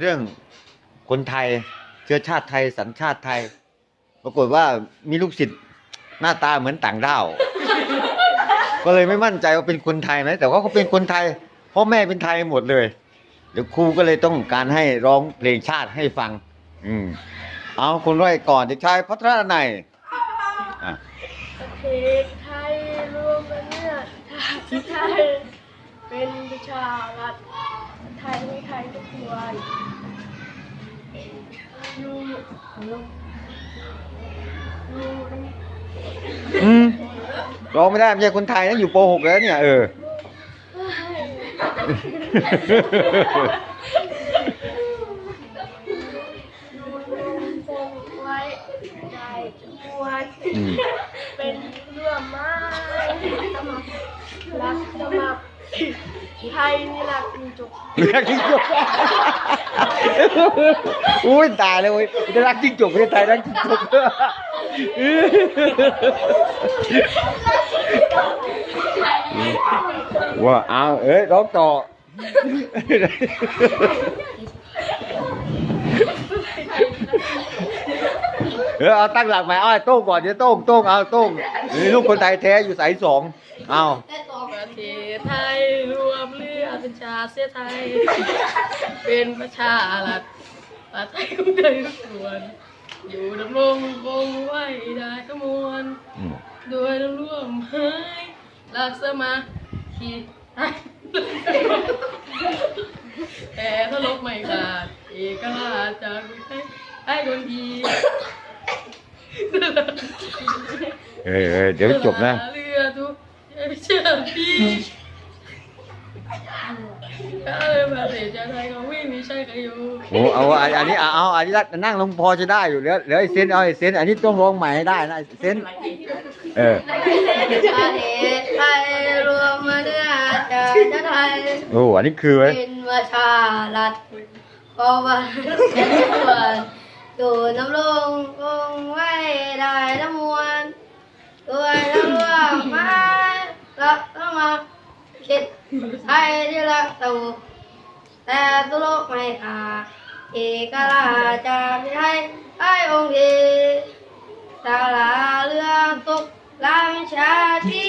เรื่องคนไทยเชื้อชาติไทยสัญชาติไทย ปรากฏว่ามีลูกศิษย์หน้าตาเหมือนต่างด้าว ก็เลยไม่มั่นใจว่าเป็นคนไทยไหมแต่ว่าเขาเป็นคนไทยพ่อแม่เป็นไทยหมดเลยเดี๋ยวครูก็เลยต้องการให้ร้องเพลงชาติให้ฟัง อืมเอาคนร้อยก่อนเด็กชายพัฒนาในยอะประเทศไทยรวมกันเนี่ยชาติไทยเป็นประชารัฐไทยไม่ไทยทุกวัน อืมร้องไม่ได้ไม่ใช่คนไทยนะอยู่โป .6 แล้วเนี่ย เออ อืม เป็นเรื่องไม้รักสมัคร ไทยนี่รักจริงจบรักจิ้งจกอุ้ยตายเลยเว้ยจะรักจิ้งจกไม่ใช่ไทยรักจิ้งจกว่าเอาเอ้ยร้องต่อ เออเอาตั้งหลักใหม่เอาไอ้โต้งก่อนเดี๋ยวโต้งโต้งเอาโต้งนี่ลูกคนไทยแท้อยู่สายสองเอาประเทศไทยรวมเรือเป็นชาติเสียไทย เป็นประชารัฐประเทศของไทยทุกส่วนอยู่ดำรงคงไว้ได้ทั้งมวลอืมโดยร่วมหายรักสมาคีไทยแต่ถ้าลบไม่ขาดเอกราชจากให้ให้คนดี เออเดี๋ยวจบนะเรือทุกเชื่อพี่ก็เลยมาเสียใจไทยของวิ่งมีใช่ใครอยู่โอ้เอาอันนี้เอาอันนี้นั่งลงพอจะได้อยู่เดี๋ยวเดี๋ยวไอเซนเอาไอเซนอันนี้ต้องร้องใหม่ให้ได้นะไอเซนเออประเทศไทยรวมมาเนื้อชาติไทยโอ้อันนี้คือไว้เป็นประชารัฐเพราะว่าเป็นส่วนอยู่น้ำลงคงไว้ได้ทั้งมวลด้วยทั้งร่วมไม้ รักต้องมาคิดไทยที่รักตู่แต่ตุโลกไม่ขาดเอกราชจากไทยไอ้องค์เอกสาราเรื่องตกลามชาติ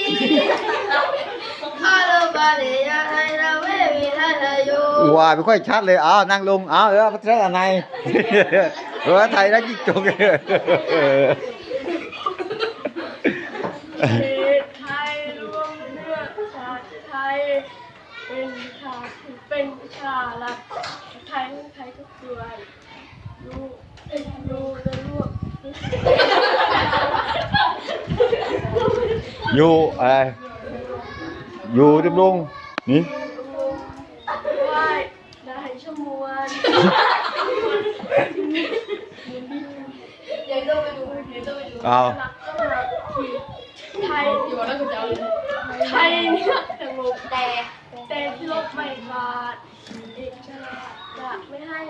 อาลบาเลียไทยเราไม่มีไทยเลยอยู่ว่าไม่ค่อยชัดเลยเอานั่งลงเอาเออพัฒนาในเออไทยรักยิ่งจงเออประเทศไทยรวมเนื้อชาติ ไทย เป็นชาติเป็นประชารัฐไทยไทยทุกส่วนอยู่อยู่ในร่วมอยู่อะไรอยู่ดำรงนี่ไหว้ได้ชมวนยังต้องไปดูยังต้องไปดูเอารักก็รักที่ไทยอยู่แล้วก็จะไทยเนี่ย สงบแต่แต่ที่ลบไม่ขาดเอกชาอยากไม่ให้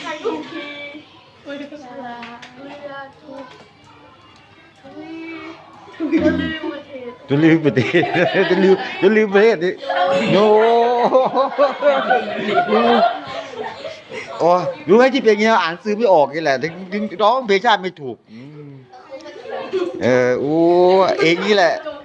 ใครทุกทีเวลาเรือทุกทีก็ลืมประเทศจะลืมประเทศจะลืมจะลืมประเทศนี่โน้โอ้รู้ไหมที่เป็นอย่างเงี้ยอ่านซื้อไม่ออกนี่แหละถึงร้องเพลงชาติไม่ถูกอืมเออโอ้เองนี่แหละ